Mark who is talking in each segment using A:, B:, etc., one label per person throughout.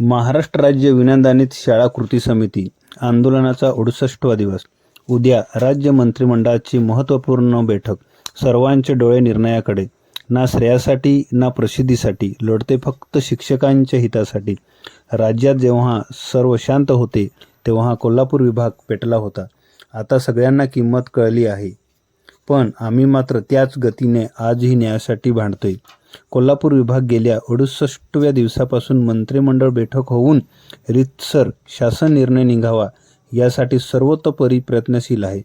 A: महाराष्ट्र राज्य विनंदानित शाळा कृती समिती आंदोलनाचा अडुसष्टवा दिवस. उद्या राज्य मंत्रिमंडळाची महत्त्वपूर्ण बैठक. सर्वांचे डोळे निर्णयाकडे. ना श्रेयासाठी ना प्रसिद्धीसाठी लढते फक्त शिक्षकांच्या हितासाठी. राज्यात जेव्हा सर्व शांत होते तेव्हा कोल्हापूर विभाग पेटला होता. आता सगळ्यांना किंमत कळली आहे. पण आम्ही मात्र त्याच गतीने आजही न्यायासाठी भांडतोय. कोल्हापूर विभाग गेल्या अडुसष्टव्या दिवसापासून मंत्रिमंडळ बैठक होऊन रीतसर शासन निर्णय निघावा यासाठी सर्वतोपरी प्रयत्नशील आहे.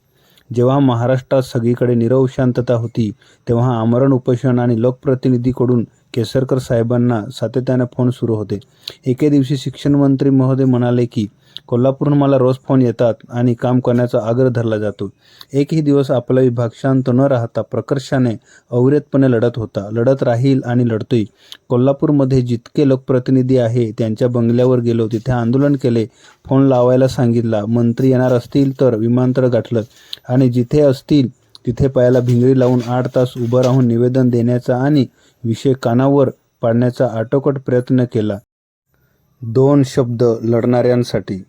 A: जेव्हा महाराष्ट्रात सगळीकडे निरव शांतता होती तेव्हा आमरण उपोषण आणि लोकप्रतिनिधीकडून केसरकर साहेबांना सातत्याने फोन सुरू होते. एके दिवशी शिक्षण मंत्री महोदय म्हणाले की कोल्हापूरहून मला रोज फोन येतात आणि काम करण्याचा आग्रह धरला जातो. एकही दिवस आपला विभाग शांत न राहता प्रकर्षाने अविरतपणे लढत होता. लढत राहील आणि लढतोय. कोल्हापूरमध्ये जितके लोकप्रतिनिधी आहे त्यांच्या बंगल्यावर गेलो तिथे आंदोलन केले फोन लावायला सांगितला मंत्री येणार असतील तर विमानतळ गाठलं आणि जिथे असतील तिथे पायाला भिंगरी लावून आठ तास उभं राहून निवेदन देण्याचा आणि विषय कानावर पाडण्याचा आटोकट प्रयत्न केला. दोन शब्द लढणाऱ्यांसाठी.